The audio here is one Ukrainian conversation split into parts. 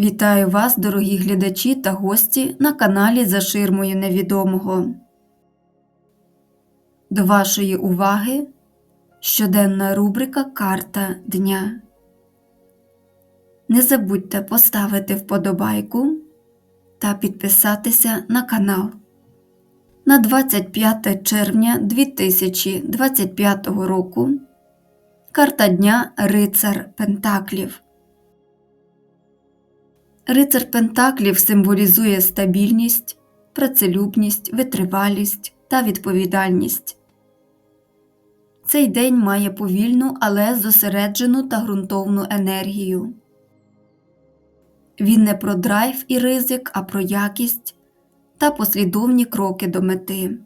Вітаю вас, дорогі глядачі та гості на каналі За ширмою невідомого. До вашої уваги щоденна рубрика Карта дня. Не забудьте поставити вподобайку та підписатися на канал. На 25 червня 2025 року карта дня Рицар Пентаклів. Рицар Пентаклів символізує стабільність, працелюбність, витривалість та відповідальність. Цей день має повільну, але зосереджену та ґрунтовну енергію. Він не про драйв і ризик, а про якість та послідовні кроки до мети.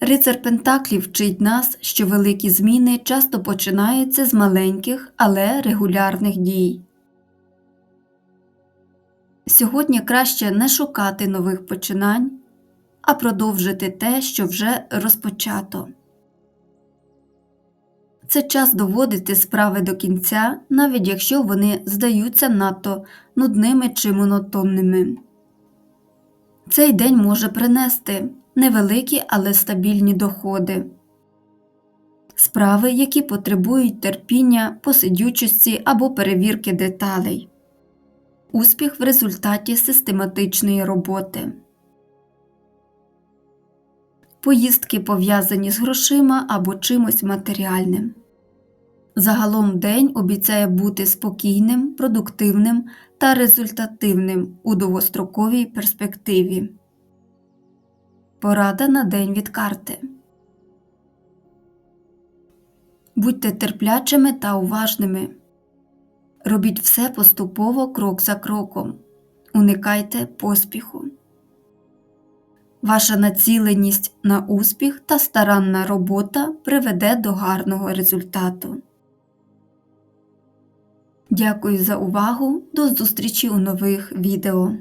Рицар Пентаклів вчить нас, що великі зміни часто починаються з маленьких, але регулярних дій. Сьогодні краще не шукати нових починань, а продовжити те, що вже розпочато. Це час доводити справи до кінця, навіть якщо вони здаються надто нудними чи монотонними. Цей день може принести невеликі, але стабільні доходи, справи, які потребують терпіння, посидючості або перевірки деталей, успіх в результаті систематичної роботи. Поїздки пов'язані з грошима або чимось матеріальним. Загалом день обіцяє бути спокійним, продуктивним та результативним у довгостроковій перспективі. Порада на день від карти. Будьте терплячими та уважними. Робіть все поступово крок за кроком. Уникайте поспіху. Ваша націленість на успіх та старанна робота приведе до гарного результату. Дякую за увагу. До зустрічі у нових відео.